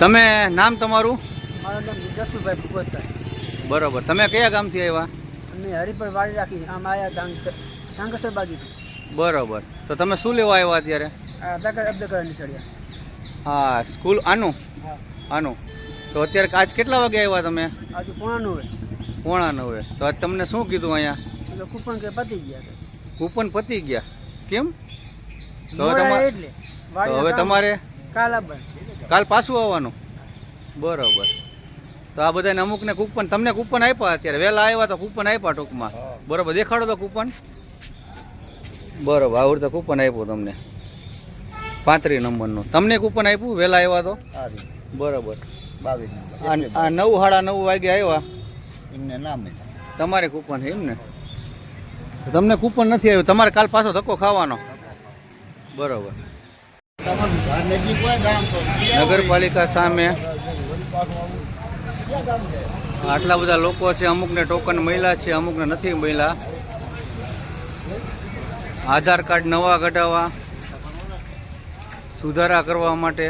તમે નામ તમારું? મારું નામ જસુભાઈ ભૂપતભાઈ બરોબર. તમે કયા ગામથી આવ્યા? અમે હરિપર વાડી રાખી આમ આવ્યા ગામ શંકરસર બાજુ બરોબર. તો તમે શું લેવા આવ્યા અત્યારે? આ દગડ અબદકર નીસળ્યા હા સ્કૂલ આનું? આનું. તો અત્યારે આજ કેટલા વાગે આવ્યા તમે? આજે પોણાનું હોય પોણા નવે તો આજ તમને શું કીધું અહીંયા? કૂપન કે પતી ગયા કૂપન પતી ગયા. કેમ? તો હવે તમારે કાલ આવવાનું. કાલ પાછું આવવાનું? બરાબર. તો આ બધાને અમુકને કૂપન તમને કૂપન આપ્યા અત્યારે. વહેલા આવ્યા તો કૂપન આપ્યા ટૂંકમાં. બરાબર દેખાડો તો કૂપન. બરોબર આવડે તો કૂપન આપ્યું તમને. પાંત્રીસ નંબરનું. તમને કૂપન આપ્યું વહેલા આવ્યા તો? બરાબર. બાવીસ આ નવ સાડા નવ વાગે આવ્યા. એમને નામ તમારે કૂપન છે એમને? તમને કૂપન નથી આવ્યું. તમારે કાલ પાછો ધક્કો ખાવાનો. બરોબર. નગરપાલિકા સામે આટલા બધા લોકો છે, અમુકને ટોકન મળ્યા છે, અમુકને નથી મળ્યા. આધાર કાર્ડ નવા કઢાવવા, સુધારા કરવા માટે.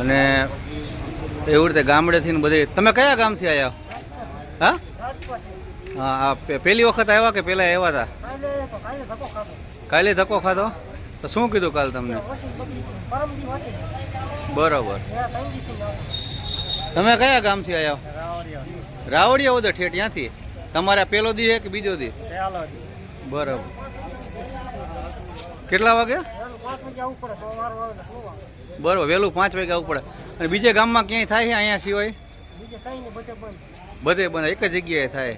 અને એવી રીતે ગામડેથી ને બધે. તમે કયા ગામથી આવ્યા હા? હા પેલી વખત આવ્યા કે પહેલાં આવ્યા હતા? કાલે ધક્કો ખાધો? તો શું કીધું કાલ તમને? બરોબર. તમે કયા ગામથી આવ્યા? રાવડિયા ઉદર ઠેઠ ત્યાંથી? તમારે પેલો દી કે બીજો દી? બરોબર. કેટલા વાગે? બરોબર વહેલું પાંચ વાગે આવવું પડે અને બીજે ગામમાં ક્યાંય થાય છે અહીંયા સિવાય? બધે બંધ એક જ જગ્યાએ થાય.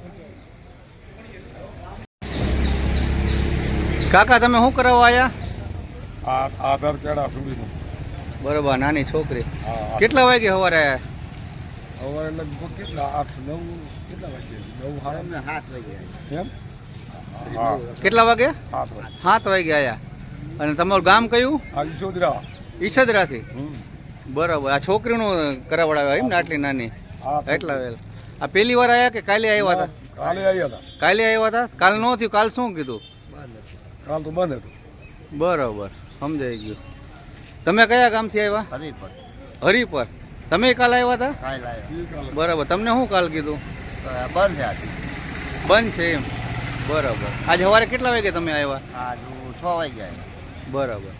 કાકા તમે શું કરાવવા આવ્યા આ આધાર કાર્ડ આ સુધીનું. બરોબર નાની છોકરી. કેટલા વાગે સવારે આવ્યા સવારે લગભગ કેટલા? આઠ નવ કેટલા વાગે? નવ સાડા સાત વાગે એમ? હા. કેટલા વાગે? સાત વાગે. આવ્યા અને તમારું ગામ કયું? ઈસોદરા. ઈસદરાથી? બરાબર આ છોકરીનું કરાવડાવ્યા એમ ને આટલી નાની? એટલા વેલ. આ પહેલી વાર આવ્યા કે કાલે આવ્યા હતા? કાલે આવ્યા હતા. કાલે આવ્યા હતા? કાલ ન થયું કાલ શું કીધું? કાલ તો બંધ હતું. બરાબર સમજાઈ ગયું. તમે કયા ગામથી આવ્યા? હરિપર. હરિપર. તમે કાલ આવ્યા હતા? બરાબર તમને શું કાલ કીધું? બંધ છે આજે. બંધ છે એમ. બરાબર. આજે સવારે કેટલા વાગે તમે આવ્યા? આજુ છ વાગ્યા બરાબર.